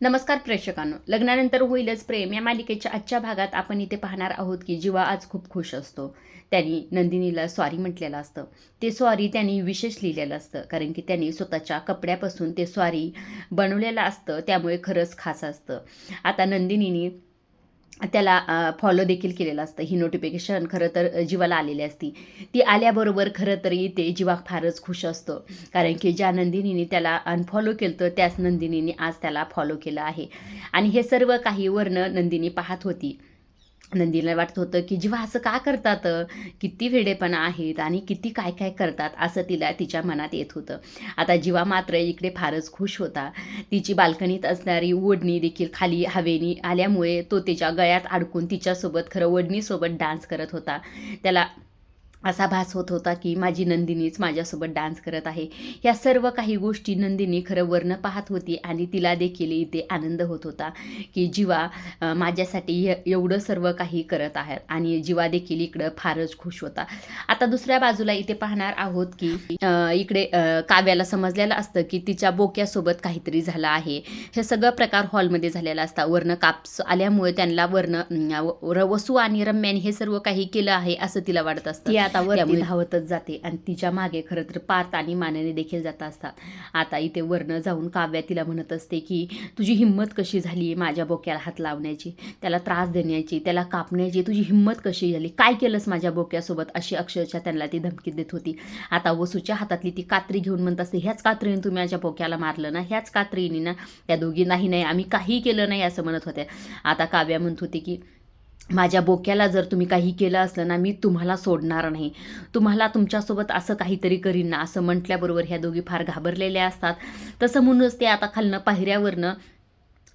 नमस्कार प्रेक्षकांनो. लग्नानंतर होईलच प्रेम. या मालिकेच्या आजच्या भागात आपण इथे पाहणार आहोत की जीवा आज खूप खुश असतो. त्यांनी नंदिनीला सॉरी म्हटलेलं असतं. ते सॉरी त्यांनी विशेष लिहिलेलं असतं. कारण की त्यांनी स्वतःच्या कपड्यापासून ते सॉरी बनवलेलं असतं. त्यामुळे खरंच खास असतं. आता नंदिनीने त्याला फॉलो देखील केलेलं असतं. ही नोटिफिकेशन खरं तर जीवाला आलेली असती. ती आल्याबरोबर खरं तर इथे जीवा फारच खुश असतो. कारण की ज्या नंदिनीने त्याला अनफॉलो केलं तर त्याच नंदिनीने आज त्याला फॉलो केलं आहे. आणि हे सर्व काही वर्ण नंदिनी पाहत होती. नंदीला वाटत होतं की जेव्हा असं का करतात? किती वेडेपणा आहेत आणि किती काय काय करतात? असं तिला तिच्या मनात येत होतं. आता जीवा मात्र इकडे फारच खुश होता. तिची बाल्कनीत असणारी ओढणी देखील खाली हवेनी आल्यामुळे तो तिच्या गळ्यात अडकून तिच्यासोबत खरं ओढणीसोबत डान्स करत होता. त्याला असा भास होत होता की माझी नंदिनीच माझ्यासोबत डान्स करत आहे. या सर्व काही गोष्टी नंदिनी खरं वर्ण पाहत होती आणि तिला देखील इथे आनंद होत होता की जीवा माझ्यासाठी एवढं सर्व काही करत आहेत आणि जीवा देखील इकडं फारच खुश होता. आता दुसऱ्या बाजूला इथे पाहणार आहोत की इकडे काव्याला समजलेलं असतं की तिच्या बोक्यासोबत काहीतरी झालं आहे. हे सगळं प्रकार हॉलमध्ये झालेला असता. वर्ण काप्स आल्यामुळे त्यांना वर्ण अं, वसू आणि रम्याने हे सर्व काही केलं आहे असं तिला वाटत असतं. आता वरती धावतच जाते. आणि तिच्यामागे खरं तर पार्थ आणि मानेने देखील जात असतात. आता इथे वर्ण जाऊन काव्या तिला म्हणत असते की तुझी हिंमत कशी झाली माझ्या बोक्याला हात लावण्याची? त्याला त्रास देण्याची? त्याला कापण्याची? तुझी हिंमत कशी झाली? काय केलंस माझ्या बोक्यासोबत? अशी अक्षरशः त्यांना ती धमकी देत होती. आता वसूच्या हातातली ती कात्री घेऊन म्हणत असते ह्याच कात्रीने तुम्ही माझ्या बोक्याला मारलं ना? ह्याच कात्रीने ना? त्या दोघी नाही नाही आम्ही काही केलं नाही असं म्हणत होत्या. आता काव्या म्हणत होती की माझ्या बोक्याला जर तुम्ही काही केलं असलं ना मी तुम्हाला सोडणार नाही. तुम्हाला तुमच्यासोबत असं काहीतरी करीन ना असं म्हटल्याबरोबर ह्या दोघी फार घाबरलेल्या असतात. तसं म्हणूनच ते आता खालनं पायऱ्यावरनं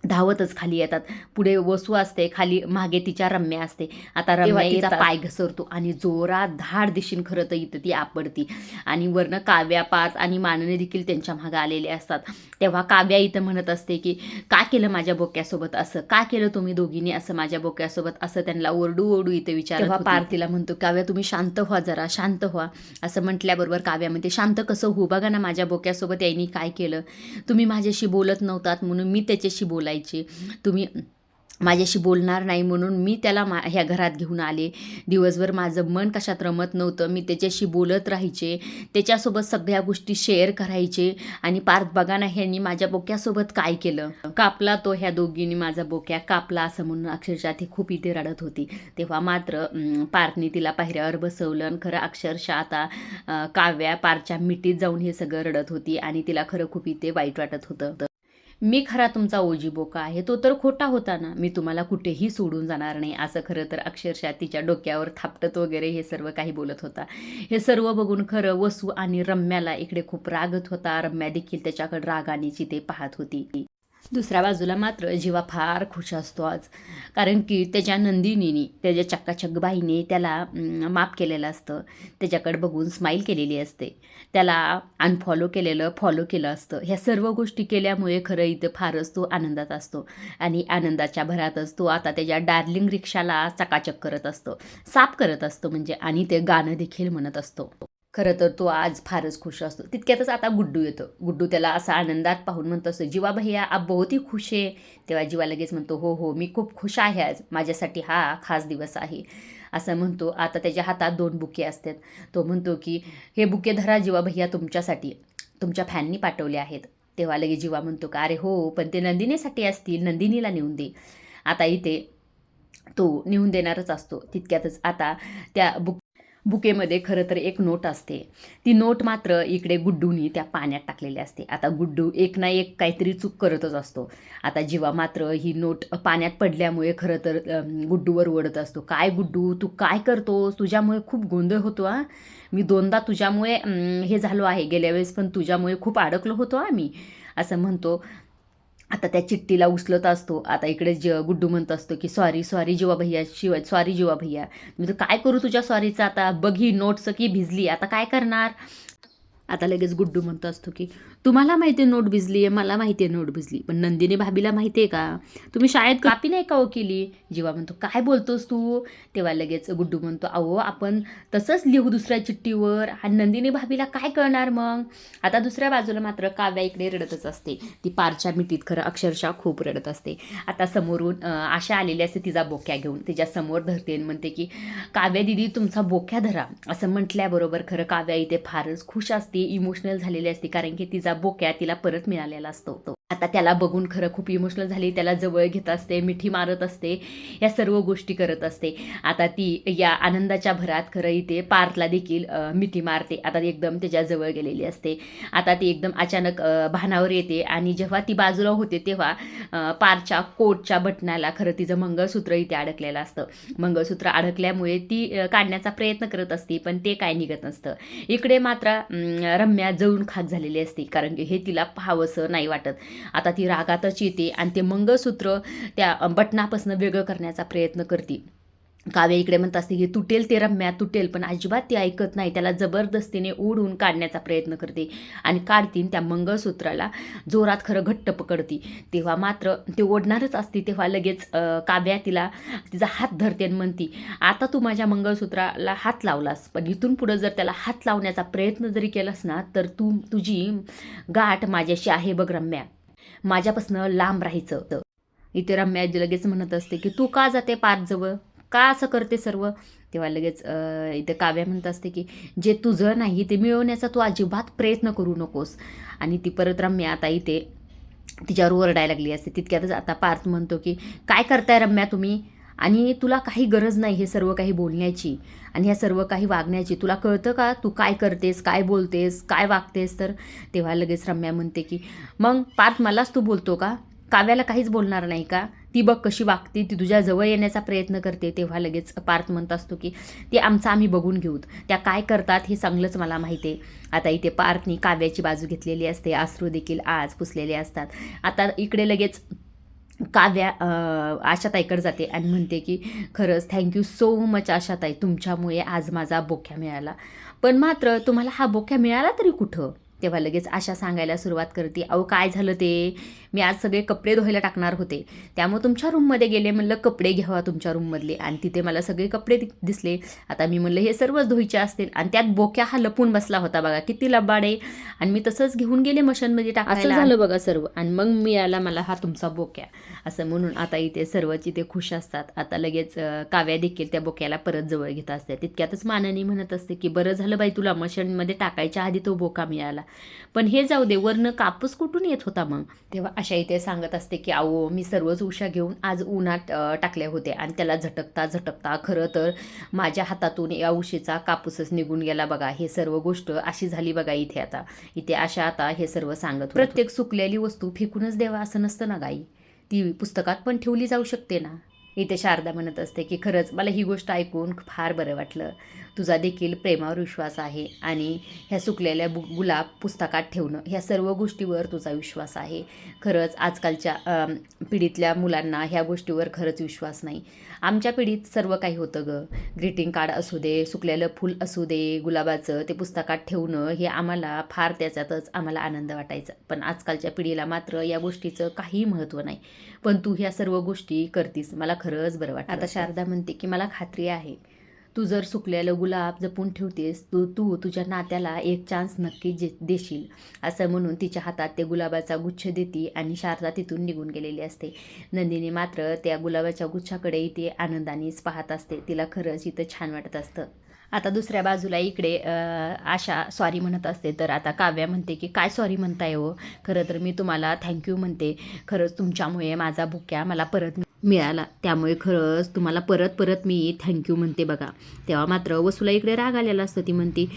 धावतच खाली येतात. पुढे वसू असते खाली मागे तिच्या रम्या असते. आता रम्या तिचा पाय घसरतो आणि जोरात धाड दिशीन खरं तर इथं ती आपडती. आणि वरनं काव्या पाच आणि मानने देखील त्यांच्या मागं आलेले असतात. तेव्हा काव्या इथं म्हणत असते की का केलं माझ्या बोक्यासोबत असं? का केलं तुम्ही दोघींनी असं माझ्या बोक्यासोबत? असं त्यांना ओरडू ओरडू इथं विचार तेव्हा पार्थिला म्हणतो काव्या तुम्ही शांत व्हा जरा शांत व्हा. असं म्हटल्याबरोबर काव्या म्हणते शांत कसं हो बघा ना माझ्या बोक्यासोबत यांनी काय केलं? तुम्ही माझ्याशी बोलत नव्हतात म्हणून मी त्याच्याशी करायचे. तुम्ही माझ्याशी बोलणार नाही म्हणून मी त्याला मा ह्या घरात घेऊन आले. दिवसभर माझं मन कशात रमत नव्हतं. मी त्याच्याशी बोलत राहायचे. त्याच्यासोबत सगळ्या गोष्टी शेअर करायचे. आणि पार्थ बघा ना ह्यांनी माझ्या बोक्यासोबत काय केलं? कापला तो ह्या दोघींनी माझा बोक्या. कापला असं म्हणून अक्षरशः ती खूप इथे रडत होती. तेव्हा मात्र पार्थने तिला पायऱ्यावर बसवलं आणि खरं अक्षरशः आता काव्या पारच्या मिठीत जाऊन हे सगळं रडत होती आणि तिला खरं खूप इथे वाईट वाटत होतं. मी खरा तुमचा ओजी बोका आहे तो तर खोटा होता ना. मी तुम्हाला कुठेही सोडून जाणार नाही. असं खरं तर अक्षरशः तिच्या डोक्यावर थापटत वगैरे हे सर्व काही बोलत होता. हे सर्व बघून खरं वसू आणि रम्याला इकडे खूप रागत होता. रम्या देखील त्याच्याकडे रागाने ते पाहत होती. दुसऱ्या बाजूला मात्र जीवा फार खुश असतो आज. कारण की त्याच्या नंदिनीने त्याच्या चक्काचक बाईने त्याला माफ केलेलं असतं. त्याच्याकडे बघून स्माईल केलेली असते. त्याला अनफॉलो केलेलं फॉलो केलं असतं. ह्या सर्व गोष्टी केल्यामुळे खरं इथं फारच तो आनंदात असतो. आणि आनंदाच्या भरातच तो आता त्याच्या डार्लिंग रिक्षाला चकाचक करत असतो. साफ करत असतो म्हणजे आणि ते गाणं देखील म्हणत असतो. खरं तर तो आज फारच खुश असतो. तितक्यातच आता गुड्डू येतो. गुड्डू त्याला असा आनंदात पाहून म्हणतो असतो जीवा भैया आप बहुत ही खुश आहे तेव्हा जीवा लगेच म्हणतो हो हो मी खूप खुश आहे आज. माझ्यासाठी हा खास दिवस आहे. असं म्हणतो. आता त्याच्या हातात दोन बुके असतात. तो म्हणतो की हे बुके धरा जीवा भैया तुमच्यासाठी. तुमच्या फॅननी पाठवले आहेत. तेव्हा लगेच जीवा म्हणतो का अरे हो पण ते नंदिनीसाठी असतील. नंदिनीला नेऊन दे. आता इथे तो नेऊन देणारच असतो. तितक्यातच आता त्या बुक बुकेमध्ये खरं तर एक नोट असते. ती नोट मात्र इकडे गुड्डूनी त्या पाण्यात टाकलेली असते. आता गुड्डू एक ना एक काहीतरी चूक करतच असतो. आता जीवा मात्र ही नोट पाण्यात पडल्यामुळे खरं तर गुड्डूवर ओढत असतो. काय गुड्डू तू काय करतोस? तुझ्यामुळे खूप गोंधळ होतो हा. मी दोनदा तुझ्यामुळे हे झालो आहे. गेल्या वेळेस पण तुझ्यामुळे खूप अडकलो होतो आम्ही असं म्हणतो. आता त्या चिठ्ठीला उचलत असतो. आता इकडे ज गुड्डू म्हणत असतो की सॉरी सॉरी जीवा भैया शिव सॉरी जीवा भैया. मी तर काय करू तुझ्या सॉरीचं आता? बघ ही नोट्स की भिजली. आता काय करणार? आता लगेच गुड्डू म्हणतो असतो की तुम्हाला माहिती आहे नोट भिजली आहे मला माहिती आहे नोट भिजली पण नंदिनी भाभीला माहिती आहे का? तुम्ही शाळेत कापी नाही का ओ केली? जेव्हा म्हणतो काय बोलतोस तू? तेव्हा लगेच गुड्डू म्हणतो अहो आपण तसंच लिहू दुसऱ्या चिठ्ठीवर आणि नंदिनी भाभीला काय कळणार मग? आता दुसऱ्या बाजूला मात्र काव्या इकडे रडतच असते. ती पारच्या मिठीत खरं अक्षरशः खूप रडत असते. आता समोरून आशा आलेली असते तिचा बोक्या घेऊन. तिच्या समोर धरते आणि म्हणते की काव्या दिदी तुमचा बोक्या धरा. असं म्हटल्याबरोबर खरं काव्या इथे फारच खुश असते. इमोशनल झालेली असते कारण की तिचा बोक्या तिला परत मिळालेला असतो तो. आता त्याला बघून खरं खूप इमोशनल झाली त्याला जवळ घेत असते मिठी मारत असते या सर्व गोष्टी करत असते. आता ती या आनंदाच्या भरात खरं इथे पार्थला देखील मिठी मारते. आता ती एकदम त्याच्याजवळ गेलेली असते. आता ती एकदम अचानक भानावर येते आणि जेव्हा ती बाजूला होते तेव्हा पारच्या कोटच्या बटनाला खरं तिचं मंगळसूत्र इथे अडकलेलं असतं. मंगळसूत्र अडकल्यामुळे ती काढण्याचा प्रयत्न करत असते पण ते काय निघत नसतं. इकडे मात्र रम्या जळून खात झालेली असते कारण की हे तिला पाहावंसं नाही वाटत. आता ती रागातच येते आणि ते मंगळसूत्र त्या बटणापासून बटनापासून वेगळं करण्याचा प्रयत्न करते. काव्य इकडे म्हणत असते की तुटेल ते रम्या तुटेल पण अजिबात ती ऐकत नाही. त्याला जबरदस्तीने ओढून काढण्याचा प्रयत्न करते आणि काढतीन त्या मंगळसूत्राला जोरात खरं घट्ट पकडती. तेव्हा मात्र ते ओढणारच असते तेव्हा लगेच काव्या तिला तिचा हात धरते आणि म्हणती आता तू माझ्या मंगळसूत्राला हात लावलास पण इथून पुढं जर त्याला हात लावण्याचा प्रयत्न जरी केलास ना तर तू तुझी गाठ माझ्याशी आहे बघ रम्या. माझ्यापासनं लांब राहायचं. इथे रम्या लगेच म्हणत असते की तू का जाते पार जवळ का असं करते सर्व? तेव्हा लगेच इथं काव्या म्हणत असते की जे तुझं नाही ते मिळवण्याचा तू अजिबात प्रयत्न करू नकोस. आणि ती परत रम्या आता इथे तिच्यावर ओरडायला लागली असते. तितक्यातच आता पार्थ म्हणतो की काय करताय रम्या तुम्ही? आणि तुला काही गरज नाही हे सर्व काही बोलण्याची. आणि ह्या सर्व काही वागण्याची. तुला कळतं का? तू काय करतेस? काय बोलतेस? काय वागतेस? तर तेव्हा लगेच रम्या म्हणते की मग पार्थ मलाच तू बोलतो का? काव्याला काहीच बोलणार नाही का? ती बघ कशी वागते ती तुझ्या जवळ येण्याचा प्रयत्न करते तेव्हा लगेच पार्थ म्हणत असतो की ते आमचं आम्ही बघून घेऊत त्या काय करतात हे चांगलंच मला माहिती आहे. आता इथे पार्थनी काव्याची बाजू घेतलेली असते आश्रू देखील आज पुसलेले असतात. आता इकडे लगेच काव्या आशाताईकडे जाते आणि म्हणते की खरंच थँक्यू सो मच आशाताई तुमच्यामुळे आज माझा बोख्या मिळाला. पण मात्र तुम्हाला हा बोख्या मिळाला तरी कुठं? तेव्हा लगेच आशा सांगायला सुरुवात करते अहो काय झालं ते? मी आज सगळे कपडे धुवायला टाकणार होते. त्यामुळे तुमच्या रूममध्ये गेले म्हणलं कपडे घ्यावा तुमच्या रूममधले. आणि तिथे मला सगळे कपडे दिसले. आता मी म्हणलं हे सर्वच धुईचे असतील. आणि त्यात बोक्या हा लपून बसला होता बघा किती लबाडे. आणि मी तसंच घेऊन गेले मशीनमध्ये टाकायला. झालं बघा सर्व. आणि मग मिळाला मला हा तुमचा बोक्या. असं म्हणून आता इथे सर्वच इथे खुश असतात. आता लगेच काव्या देखील त्या बोक्याला परत जवळ घेत असते तितक्यातच मानाने म्हणत असते की बरं झालं बाई तुला मशीनमध्ये टाकायच्या आधी तो बोका मिळाला. पण हे जाऊ दे वरनं कापूस कुठून येत होता मग? तेव्हा अशा इथे सांगत असते की अहो मी सर्वच उशा घेऊन आज उन्हात टाकल्या होत्या आणि त्याला झटकता झटकता खरं तर माझ्या हातातून या उशीचा कापूसच निघून गेला बघा. हे सर्व गोष्ट अशी झाली बघा इथे आता. इथे अशा आता हे सर्व सांगत प्रत्येक सुकलेली वस्तू फेकूनच द्यावा असं नसतं ना गाई? ती पुस्तकात पण ठेवली जाऊ शकते ना? इथे शारदा म्हणत असते की खरंच मला ही गोष्ट ऐकून फार बरं वाटलं. तुझा देखील प्रेमावर विश्वास आहे आणि ह्या सुकलेल्या बु गुलाब पुस्तकात ठेवणं ह्या सर्व गोष्टीवर तुझा विश्वास आहे. खरंच आजकालच्या पिढीतल्या मुलांना ह्या गोष्टीवर खरंच विश्वास नाही. आमच्या पिढीत सर्व काही होतं ग. ग्रीटिंग कार्ड असू दे सुकलेलं फूल असू दे गुलाबाचं ते पुस्तकात ठेवणं हे आम्हाला फार त्याच्यातच आम्हाला आनंद वाटायचा. पण आजकालच्या पिढीला मात्र या गोष्टीचं काहीही महत्त्व नाही. पण तू ह्या सर्व गोष्टी करतीस मला खरंच बरं वाटतं आता शारदा म्हणते की मला खात्री आहे. तू जर सुकलेलं गुलाब जपून ठेवतेस तू तू तुझ्या नात्याला एक चान्स नक्की जे देशील. असं म्हणून तिच्या हातात ते गुलाबाचा गुच्छ देते आणि शारदा तिथून निघून गेलेली असते. नंदिनी मात्र त्या गुलाबाच्या गुच्छाकडे इथे आनंदानेच पाहत असते. तिला खरंच इथं छान वाटत असतं. आता दुसऱ्या बाजूला इकडे आशा सॉरी म्हणत असते. तर आता काव्या म्हणते की काय सॉरी म्हणताय हो? खरं तर मी तुम्हाला थँक्यू म्हणते. खरंच तुमच्यामुळे माझा भुक्या मला परत मिळाला. त्यामुळे खरंच तुम्हाला परत परत मी थँक्यू म्हणते बघा. तेव्हा मात्र वसुला इकडे राग आलेला असतो. ती म्हणते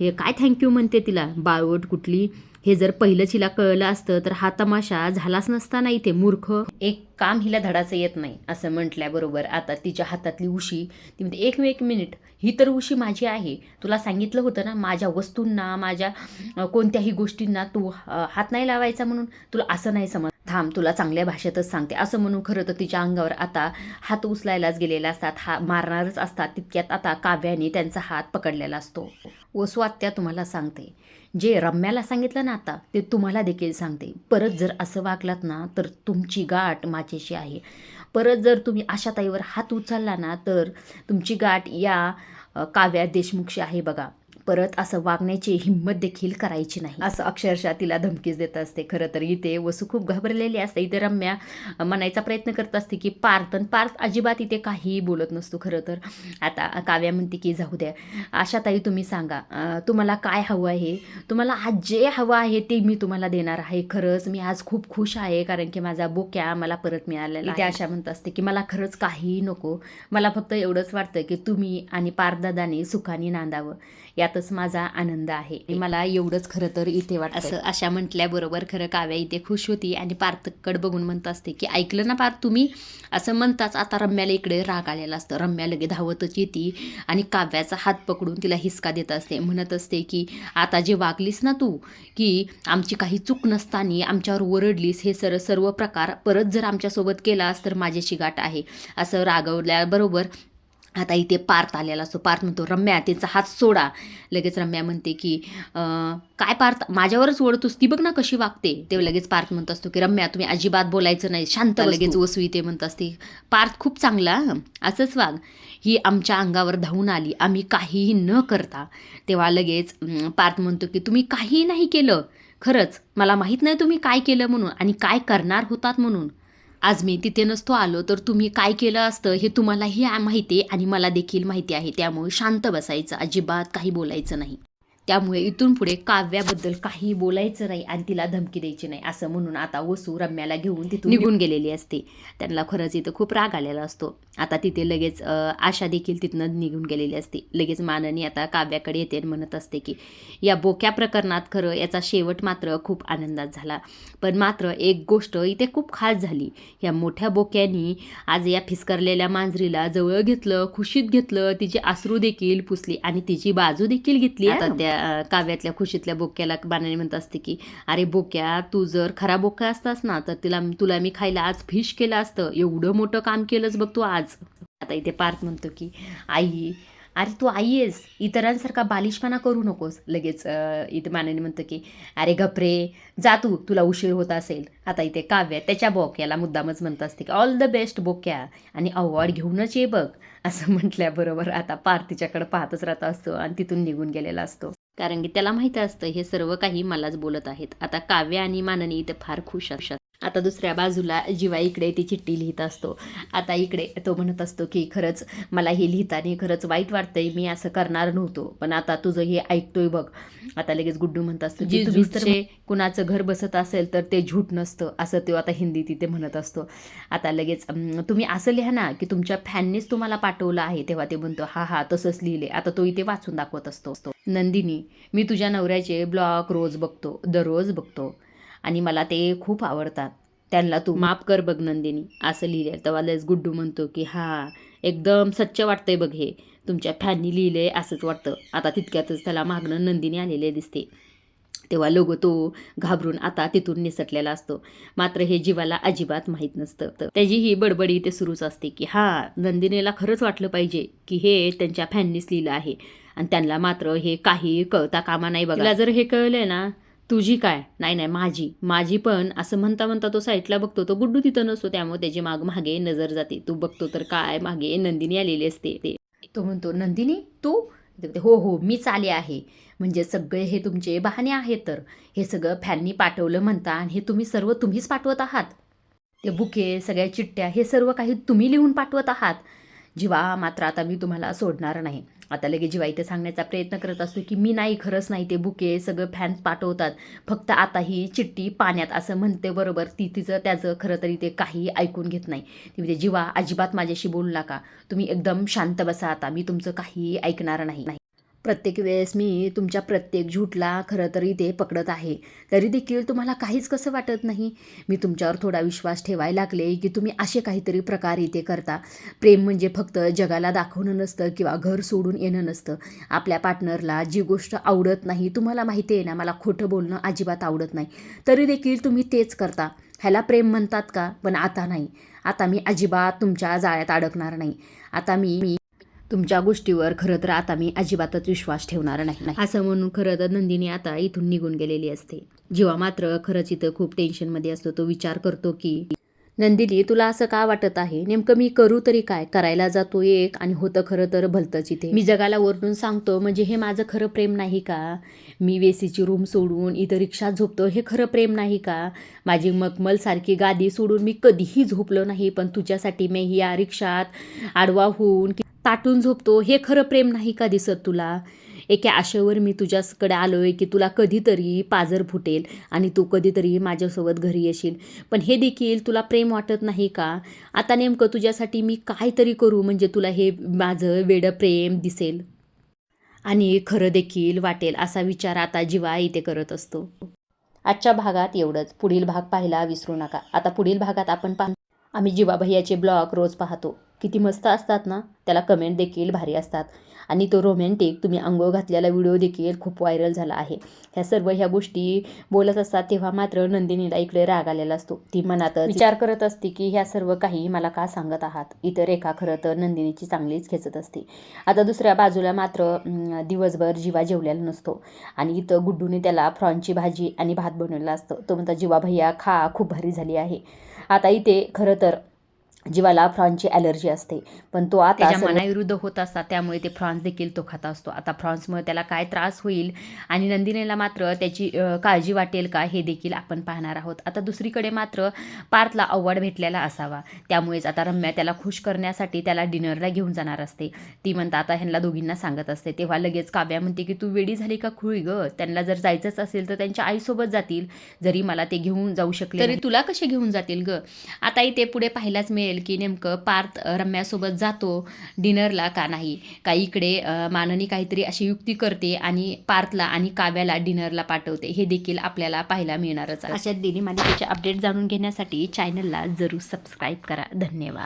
हे काय थँक्यू म्हणते तिला? बाळवट कुठली? हे जर पहिलंच हिला कळलं असतं तर हा तमाशा झालाच नसताना इथे मूर्ख. एक काम हिला धडाचं येत नाही असं म्हटल्याबरोबर आता तिच्या हातातली उशी ती म्हणते एक एक मिनिट. ही तर उशी माझी आहे. तुला सांगितलं होतं ना माझ्या वस्तूंना माझ्या कोणत्याही गोष्टींना तू हात नाही लावायचा म्हणून? तुला असं नाही समज थांब तुला चांगल्या भाषेतच सांगते. असं म्हणून खरं तर तिच्या अंगावर आता हात उचलायलाच गेलेला असतात. हा मारणारच असतात. तितक्यात आता काव्याने त्यांचा हात पकडलेला असतो. वसू आत्या तुम्हाला सांगते. जे रम्याला सांगितलं ना आता ते तुम्हाला देखील सांगते. परत जर असं वागलात ना तर तुमची गाठ माझ्याशी आहे. परत जर तुम्ही आशाताईवर हात उचलला ना तर तुमची गाठ या काव्या देशमुखशी आहे बघा. परत असं वागण्याची हिंमत देखील करायची नाही. असं अक्षरशः तिला धमकीच देत असते. खरं तर इथे वसू खूप घाबरलेली असते. इथे रम्या म्हणायचा प्रयत्न करत असते की पार्थ आणि पार्थ अजिबात इथे काहीही बोलत नसतो. खरं तर आता काव्या म्हणते की जाऊ द्या. आशाताई तुम्ही सांगा. तुम्हाला काय हवं आहे? तुम्हाला आज जे हवं आहे ते मी तुम्हाला देणार आहे. खरंच मी आज खूप खुश आहे कारण की माझा बोक्या मला परत मिळालेला इथे आशा म्हणत असते की मला खरंच काहीही नको. मला फक्त एवढंच वाटतं की तुम्ही आणि पारदादाने सुखाने नांदावं. यातच माझा आनंद आहे. मला एवढंच खरं तर इथे वाटतं असं अशा म्हटल्याबरोबर खरं काव्या इथे खुश होती आणि पार्थकड बघून म्हणत असते की ऐकलं ना पार्थ तुम्ही? असं म्हणताच आता रम्याला इकडे राग आलेला असतं. रम्या लगे धावतच येते आणि काव्याचा हात पकडून तिला हिसका देत असते. म्हणत असते की आता जे वागलीस ना तू की आमची काही चूक नसताना आमच्यावर ओरडलीस हे सर सर्व प्रकार परत जर आमच्यासोबत केलास तर माझ्याशी गाठ आहे. असं रागवल्याबरोबर आता इथे पार्थ आलेला असतो. पार्थ म्हणतो रम्या तिचा हात सोडा. लगेच रम्या म्हणते की काय पार्थ माझ्यावरच ओढतोस? ती बघ ना कशी वागते. ते लगेच पार्थ म्हणत असतो की रम्या तुम्ही अजिबात बोलायचं नाही. शांत लगेच वसू इथे म्हणत असते. पार्थ खूप चांगला असंच वाग. ही आमच्या अंगावर धावून आली. आम्ही काहीही न करता तेव्हा लगेच पार्थ म्हणतो की तुम्ही काहीही नाही केलं. खरंच मला माहीत नाही तुम्ही काय केलं म्हणून आणि काय करणार होतात म्हणून. आज मी तिथे नसतो आलो तर तुम्ही काय केलं असतं हे तुम्हालाही माहिती आहे आणि मला देखील माहिती आहे. त्यामुळे शांत बसायचं अजिबात काही बोलायचं नाही. त्यामुळे इथून पुढे काव्याबद्दल काही बोलायचं नाही आणि तिला धमकी द्यायची नाही असं म्हणून आता वसू रम्याला घेऊन तिथून निघून गेलेली असते. त्यांना खरंच इथं खूप राग आलेला असतो. आता तिथे लगेच आशा देखील तिथनं निघून गेलेली असते. लगेच माननी आता काव्याकडे येते आणि म्हणत असते की या बोक्या प्रकरणात खरं याचा शेवट मात्र खूप आनंदात झाला. पण मात्र एक गोष्ट इथे खूप खास झाली. या मोठ्या बोक्यांनी आज या फिसकरलेल्या मांजरीला जवळ घेतलं खुशीत घेतलं तिचे अश्रू देखील पुसली आणि तिची बाजू देखील घेतली आता त्या त्या काव्यातल्या खुशीतल्या बोक्याला बाणाने म्हणत असते की अरे बोक्या तू जर खरा बोक्या असतास ना तर तिला तुला मी खायला आज फिश केलं असतं. एवढं मोठं काम केलंच बघ तू आज. आता इथे पार्थ म्हणतो की आई अरे तू आई आहेस. इतरांसारखा बालिशपणा करू नकोस. लगेच इथे मानाने म्हणतो की अरे घपरे जा तू तुला उशीर होत असेल. आता इथे काव्य त्याच्या बोक्याला मुद्दामच म्हणत असते की ऑल द बेस्ट बोक्या. आणि अवॉर्ड घेऊनच ये बघ. असं म्हटल्याबरोबर आता पार तिच्याकडे पाहतच राहत असतो आणि तिथून निघून गेलेला असतो. कारण की त्याला माहीत असतं हे सर्व काही मलाच बोलत आहेत. आता काव्य आणि माननी इथं फार खुश असतात. आता दुसऱ्या बाजूला जीवा इकडे ती चिठ्ठी लिहित असतो. आता इकडे तो म्हणत असतो की खरंच मला हे लिहिताना खरंच वाईट वाटतंय मी असं करणार नव्हतो. पण आता तुझं हे ऐकतोय बघ. आता लगेच गुड्डू म्हणत असतो तर कुणाचं घर बसत असेल तर ते झूट नसतं असं तो आता हिंदी तिथे म्हणत असतो. आता लगेच तुम्ही असं लिहा ना की तुमच्या फॅननीच तुम्हाला पाठवलं आहे तेव्हा ते म्हणतो हा हा तसंच लिहिले. आता तो इथे वाचून दाखवत असतो. नंदिनी मी तुझ्या नवऱ्याचे ब्लॉग रोज बघतो दररोज बघतो. आणि मला ते खूप आवडतात. त्यांना तू माफ कर बघ नंदिनी असं लिहिलं तेव्हा लगेच गुड्डू म्हणतो की हा एकदम सच्च वाटतंय बघ हे. तुमच्या फॅननी लिहिले असंच वाटतं. आता तितक्यातच त्याला मागणं नंदिनी आलेले दिसते. तेव्हा लोगो तो घाबरून आता तिथून निसटलेला असतो. मात्र हे जीवाला अजिबात माहीत नसतं. तर त्याची ही बडबडी इथे सुरूच असते की हा नंदिनीला खरंच वाटलं पाहिजे की हे त्यांच्या फॅननीच लिहिलं आहे. आणि त्यांना मात्र हे काही कळता कामा नाही बघा. जर हे कळलंय ना तुझी काय? नाही नाही माझी. माझी पण असं म्हणता म्हणता तो साईटला बघतो तो गुड्डू तिथं नसतो त्यामुळे त्याची माग मागे नजर जाते. तू बघतो तर काय मागे नंदिनी आलेली असते. ते तो म्हणतो नंदिनी तू? हो हो मीच आले आहे. म्हणजे सगळे हे तुमचे बहाणे आहेत तर. हे सगळं फॅननी पाठवलं म्हणता आणि हे तुम्ही सर्व तुम्हीच पाठवत आहात. ते बुके सगळ्या चिठ्ठ्या हे सर्व काही तुम्ही लिहून पाठवत आहात. जीवा मात्र आता मी तुम्हाला सोडणार नाही. आता लगेच जेव्हा इथे सांगण्याचा प्रयत्न करत असतो की मी नाही खरंच नाही ते बुके सगळं फॅन्स पाठवतात. फक्त आता ही चिठ्ठी पाण्यात असं म्हणते बरोबर ती तिचं त्याचं खरं तरी ते काही ऐकून घेत नाही. ती म्हणजे जीवा अजिबात माझ्याशी बोलू नका. तुम्ही एकदम शांत बसा आता. मी तुमचं काही ऐकणार नाही. प्रत्येक वेळेस मी तुमच्या प्रत्येक झूटला खरं तर इथे पकडत आहे. तरी देखील तुम्हाला काहीच कसं वाटत नाही? मी तुमच्यावर थोडा विश्वास ठेवायला लागले की तुम्ही असे काहीतरी प्रकार इथे करता. प्रेम म्हणजे फक्त जगाला दाखवणं नसतं किंवा घर सोडून येणं नसतं. आपल्या पार्टनरला जी गोष्ट आवडत नाही तुम्हाला माहिती आहे ना मला खोटं बोलणं अजिबात आवडत नाही. तरी देखील तुम्ही तेच करता. ह्याला प्रेम म्हणतात का? पण आता नाही. आता मी अजिबात तुमच्या जाळ्यात अडकणार नाही. आता मी मी तुमच्या गोष्टीवर खरं तर आता मी अजिबातच विश्वास ठेवणार नाही असं म्हणून खरं तर नंदिनी आता इथून निघून गेलेली असते. जेव्हा मात्र खरंच इथं खूप टेन्शनमध्ये असतो तो विचार करतो की नंदिनी तुला असं का वाटत आहे? नेमकं मी करू तरी काय? करायला जातो एक आणि होतं खरं तर भलतंच इथे. मी जगाला ओरडून सांगतो म्हणजे हे माझं खरं प्रेम नाही का? मी वेसीची रूम सोडून इथं रिक्षात झोपतो हे खरं प्रेम नाही का? माझी मखमल सारखी गादी सोडून मी कधीही झोपलो नाही पण तुझ्यासाठी मी या रिक्षात आडवा होऊन ताटून झोपतो. हे खरं प्रेम नाही का दिसत तुला? एका आशेवर मी तुझ्याकडे आलो आहे की तुला कधीतरी पाजर फुटेल आणि तू कधीतरी माझ्यासोबत घरी येशील. पण हे देखील तुला प्रेम वाटत नाही का? आता नेमकं तुझ्यासाठी मी काहीतरी करू म्हणजे तुला हे माझं वेडं प्रेम दिसेल? आणि खरं देखील वाटेल असा विचार आता जीवा इथे करत असतो. आजच्या भागात एवढंच. पुढील भाग पाहायला विसरू नका. आता पुढील भागात आपण पाह. आम्ही जीवा भैयाचे ब्लॉग रोज पाहतो. किती मस्त असतात ना त्याला कमेंट देखील भारी असतात. आणि तो रोमॅन्टिक तुम्ही अंघोळ घातलेला व्हिडिओ देखील खूप व्हायरल झाला आहे. ह्या सर्व ह्या गोष्टी बोलत असतात तेव्हा मात्र नंदिनीला इकडे राग आलेला असतो. ती मनात विचार करत असते की ह्या सर्व काही मला का सांगत आहात? इतर रेखा खरं तर नंदिनीची चांगलीच खेचत असते. आता दुसऱ्या बाजूला मात्र दिवसभर जीवा जेवलेला नसतो. आणि इथं गुड्डूने त्याला फ्रॉनची भाजी आणि भात बनवलेला असतो. तो म्हणता जीवा भैया खा खूप भारी झाली आहे. आता इथे खरं तर जीवाला फ्रॉन्सची ॲलर्जी असते. पण तो आता मनाविरुद्ध होत असतात त्यामुळे ते फ्रॉन्स देखील तो खाता असतो. आता फ्रॉन्समुळे त्याला काय त्रास होईल आणि नंदिनीला मात्र त्याची काळजी वाटेल का हे देखील आपण पाहणार आहोत. आता दुसरीकडे मात्र पार्थला अवॉर्ड भेटलेला असावा. त्यामुळेच आता रम्या त्याला खुश करण्यासाठी त्याला डिनरला घेऊन जाणार असते. ती म्हणता आता ह्यांना दोघींना सांगत असते. तेव्हा लगेच काव्या म्हणते की तू वेडी झाली का खुळी ग? त्यांना जर जायचंच असेल तर त्यांच्या आईसोबत जातील. जरी मला ते घेऊन जाऊ शकले तरी तरी तुला कसे घेऊन जातील ग? आता इथे पुढे पाहायलाच मिळेल की नेमकं पार्थ रम्यासोबत जातो डिनरला का नाही? का इकडे माननी काहीतरी अशी युक्ती करते आणि पार्थला आणि काव्याला डिनरला पाठवते. हे देखील आपल्याला पाहायला मिळणारच अशा दिनी मालिकेचे अपडेट जाणून घेण्यासाठी चॅनलला जरूर सबस्क्राईब करा. धन्यवाद.